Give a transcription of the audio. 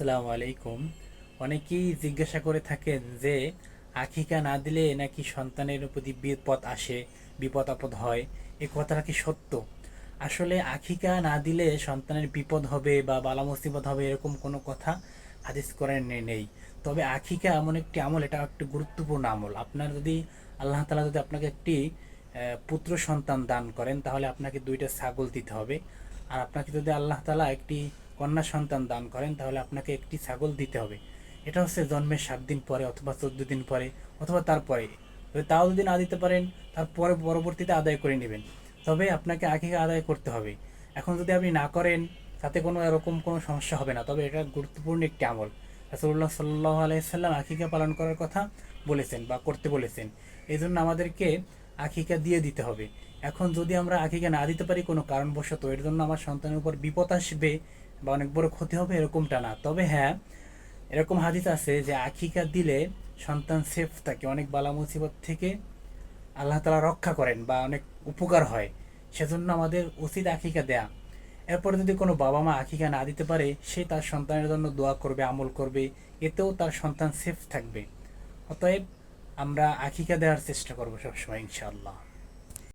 আসসালামু আলাইকুম। অনেকেই জিজ্ঞাসা করে থাকেন যে, আখিকা না দিলে নাকি সন্তানের প্রতি বিপদ আসে, বিপদ আপদ হয়? এ কথাটা কি সত্য? আসলে আখিকা না দিলে সন্তানের বিপদ হবে বা বালা মুসিবত হবে এরকম কোনো কথা হাদিস করেন নেই। তবে আখিকা এমন একটি আমল, এটা একটি গুরুত্বপূর্ণ আমল। আপনার যদি, আল্লাহ তালা যদি আপনাকে একটি পুত্র সন্তান দান করেন, তাহলে আপনাকে দুইটা ছাগল দিতে হবে। আর আপনাকে যদি আল্লাহ তালা একটি কন্যা সন্তান দান করেন, তাহলে আপনাকে একটি ছাগল দিতে হবে। এটা হচ্ছে জন্মের সাত দিন পরে অথবা চোদ্দ দিন পরে অথবা তারপরে তাও যদি না দিতে পারেন তারপরে পরবর্তীতে আদায় করে নেবেন। তবে আপনাকে আগে আদায় করতে হবে। এখন যদি আপনি না করেন, তাতে কোনো এরকম কোনো সমস্যা হবে না। তবে এটা গুরুত্বপূর্ণ একটি আমল। রাসুল্লাহ সাল্লাহ আলাইসাল্লাম আখিকা পালন করার কথা বলেছেন বা করতে বলেছেন। এই জন্য আমাদেরকে আখিকা দিয়ে দিতে হবে। এখন যদি আমরা আখিকা না দিতে পারি কোনো কারণবশত, এর জন্য আমার সন্তানের উপর বিপদ আসবে বা অনেক বড় ক্ষতি হবে এরকমটা না। তবে হ্যাঁ এরকম হাদিস আছে যে আখিকা দিলে সন্তান সেফ থাকে, অনেক বালা মুসিবত থেকে আল্লাহ তালা রক্ষা করেন বা অনেক উপকার হয়। সেজন্য আমাদের উচিত আখিকা দেয়া। এরপরে যদি কোনো বাবা মা আখিকা না দিতে পারে, সে তার সন্তানের জন্য দোয়া করবে, আমল করবে, এতেও তার সন্তান সেফ থাকবে। অতএব আমরা আখিকা দেওয়ার চেষ্টা করব সবসময়, ইনশাআল্লাহ।